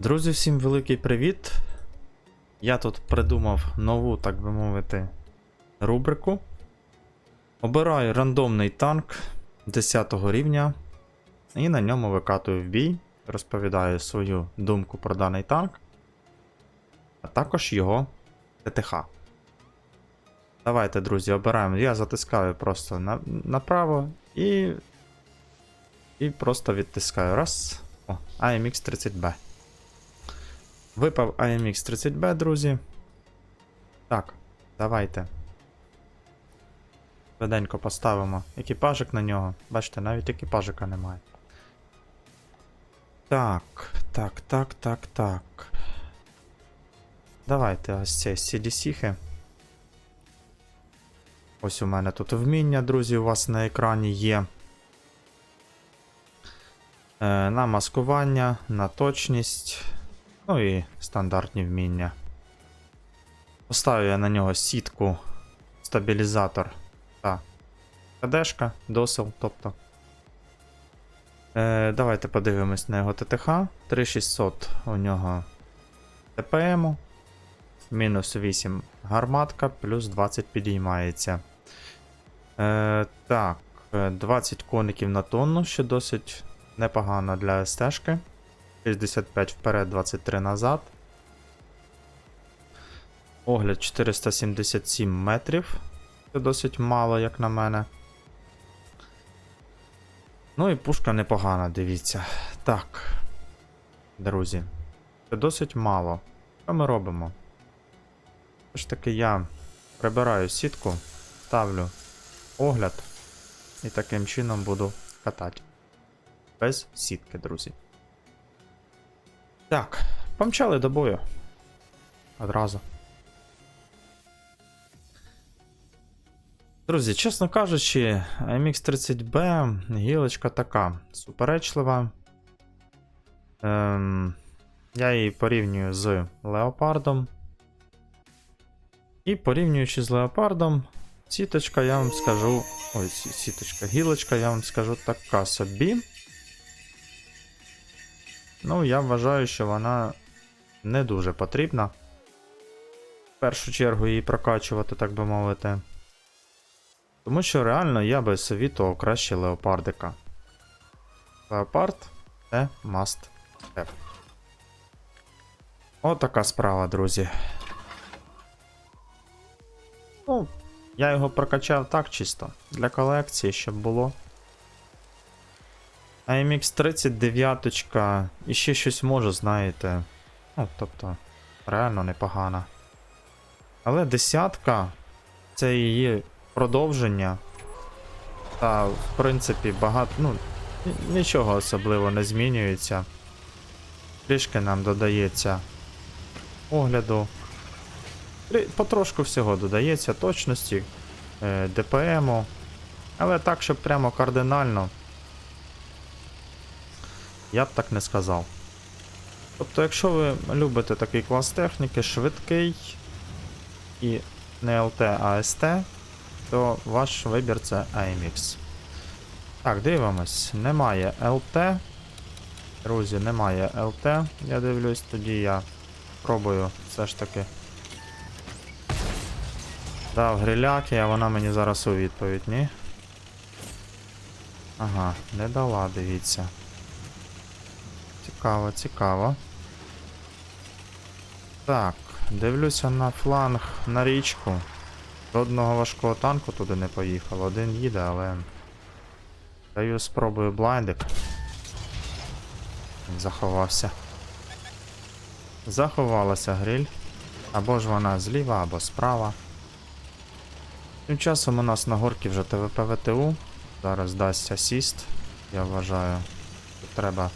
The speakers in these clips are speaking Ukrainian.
Друзі, всім великий привіт! Я тут придумав нову, так би мовити, рубрику. Обираю рандомний танк 10 рівня і на ньому викатую в бій, розповідаю свою думку про даний танк, а також його ТТХ. Давайте, друзі, обираємо. Я затискаю просто на, направо і. І просто відтискаю. Раз. О, AMX 30B. Випав AMX 30B, друзі. Так, давайте. Швиденько поставимо екіпажик на нього. Бачите, навіть екіпажика немає. Так, так, так, так, так. Давайте ось ці CDC-хи. Ось у мене тут вміння, друзі, у вас на екрані є. Е, на маскування, на точність. Ну і стандартні вміння. Поставлю я на нього сітку, стабілізатор та КДшка, досил, тобто. Е, давайте подивимось на його ТТХ. 3600 у нього ТПМ. Мінус 8 гарматка, плюс 20 підіймається. Е, так, е, 20 коників на тонну, що досить непогано для СТ-шки. 65 вперед, 23 назад. Огляд 477 метрів. Це досить мало, як на мене. Ну і пушка непогана, дивіться. Так. Друзі. Це досить мало. Що ми робимо? Все ж таки я прибираю сітку, ставлю огляд і таким чином буду катати. Без сітки, друзі. Так, помчали до бою. Одразу. Друзі, чесно кажучи, MX30B гілочка така суперечлива. Ем, я її порівнюю з Леопардом. І порівнюючи з Леопардом, сіточка, я вам скажу. Ой, сіточка, гілочка, я вам скажу така собі. Ну, я вважаю, що вона не дуже потрібна. В першу чергу її прокачувати, так би мовити. Тому що реально я би совітував краще леопардика. Леопард це must have. Отака справа, друзі. Ну, я його прокачав так чисто. Для колекції, щоб було. AMX 39 і ще щось може, знаєте. Ну, тобто, реально непогана. Але десятка це її продовження. Та, в принципі, багато. Ну, нічого особливо не змінюється. Трішки нам додається огляду. Потрошку всього додається точності, е, ДПМу. Але так, щоб прямо кардинально. Я б так не сказав. Тобто, якщо ви любите такий клас техніки, швидкий і не ЛТ, а СТ, то ваш вибір це AMX. Так, дивимось. Немає ЛТ. Друзі, немає ЛТ. Я дивлюсь, тоді я пробую все ж таки. Дав гриляки, а вона мені зараз у відповідь, ні? Ага, не дала, дивіться. Цікаво, цікаво. Так, дивлюся на фланг на річку. Жодного важкого танку туди не поїхав. Один їде, але. Даю спробую блайндик. Заховався. Заховалася гриль. Або ж вона зліва, або справа. Тим часом у нас на горці вже ТВП ВТУ. Зараз дасть асіст. Я вважаю, треба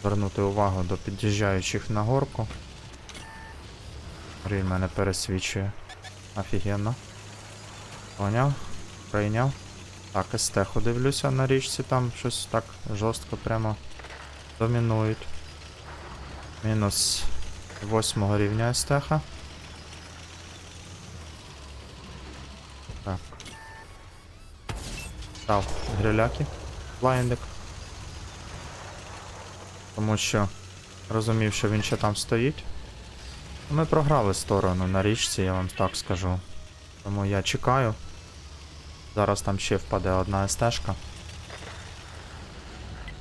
звернути увагу до під'їжджаючих на горку. Гриль мене пересвічує. Офігенно. Поняв? Прийняв. Так, естеху дивлюся на річці, там щось так жорстко прямо домінують. Мінус восьмого рівня естеха. Так. Став гриляки. Блайндик. Тому що розумів, що він ще там стоїть. Ми програли сторону на річці, я вам так скажу. Тому я чекаю. Зараз там ще впаде одна СТшка.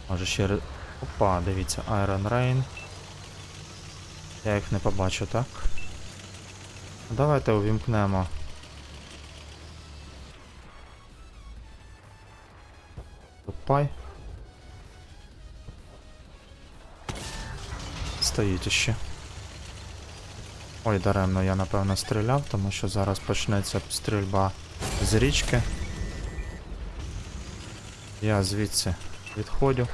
Може ще. Опа, дивіться, Iron Rain. Я їх не побачу, так? Давайте увімкнемо. Тупай. Стоїть іще. Ой, даремно я напевно стріляв, тому що зараз почнеться стрільба з річки. Я звідси відходю.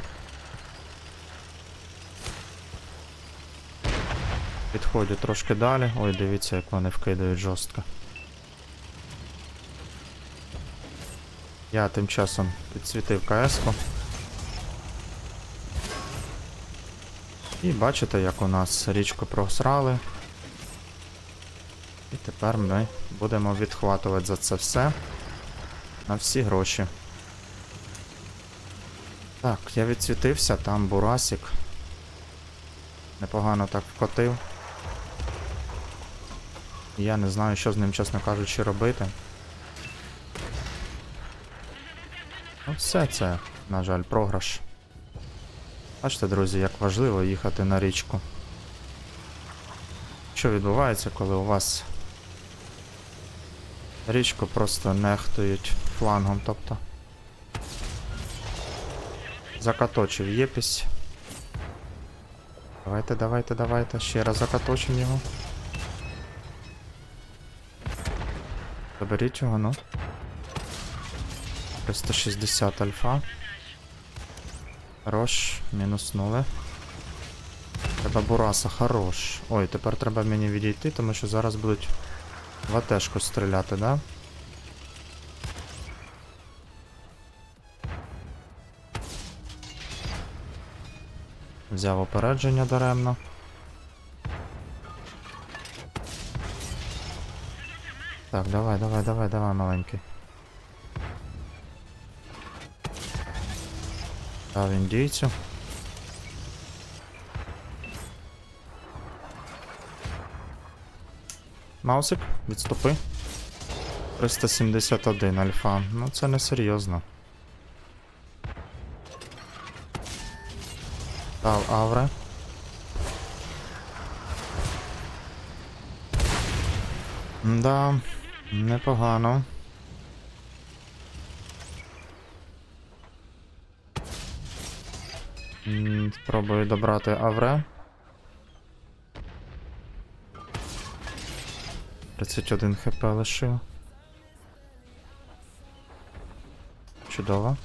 Відходю трошки далі. Ой, дивіться, як вони вкидають жорстко. Я тим часом підсвітив КС-ку. І бачите, як у нас річку просрали. І тепер ми будемо відхватувати за це все на всі гроші. Так, я відсвітився, там Бурасик. Непогано так вкотив. Я не знаю, що з ним, чесно кажучи, робити. Ну, все це, на жаль, програш. Бачите, друзі, як важливо їхати на річку. Що відбувається, коли у вас річку просто нехтують флангом, тобто. Закаточив єпісь. Давайте, давайте, давайте. Ще раз закаточимо його. Заберіть його, ну. 360 альфа. Хорош, мінуснули. Треба бураса, хорош. Ой, тепер треба мені відійти, тому що зараз будуть в АТшку стріляти, да? Взяв опередження даремно. Так, давай, давай, давай, давай, маленький. Дав індійцю. Маусик, відступи. 371 альфа. Ну це не серйозно. Дав авре. Да, непогано. Спробую добрати авре. 31 хп лишив. Чудово.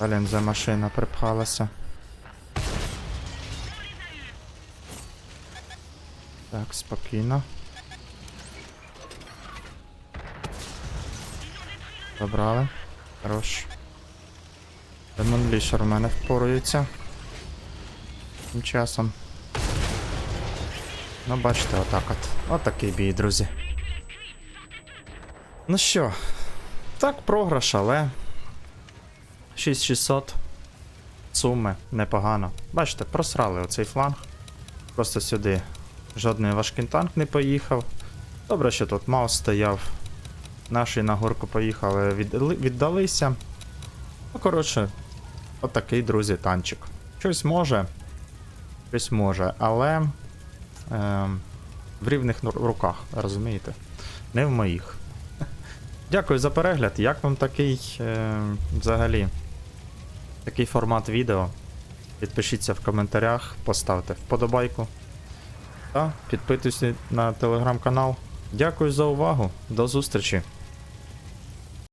Блін, за машина припхалася. Так, спокійно. Добрали. Хорош. Демонлішер в мене впорується. Тим часом. Ну, бачите, отак от. Отакий бій, друзі. Ну що, так, програш, але. 6600. Суми, непогано. Бачите, просрали оцей фланг. Просто сюди жодний важкий танк не поїхав. Добре, що тут Маус стояв. Наші на горку поїхали, віддалися. Ну, коротше, отакий, друзі, танчик. Щось може. Щось може, але. Е, в рівних руках, розумієте? Не в моїх. Дякую за перегляд. Як вам такий е, взагалі такий формат відео? Підпишіться в коментарях, поставте вподобайку. Та підписуйтесь на телеграм-канал. Дякую за увагу. До зустрічі!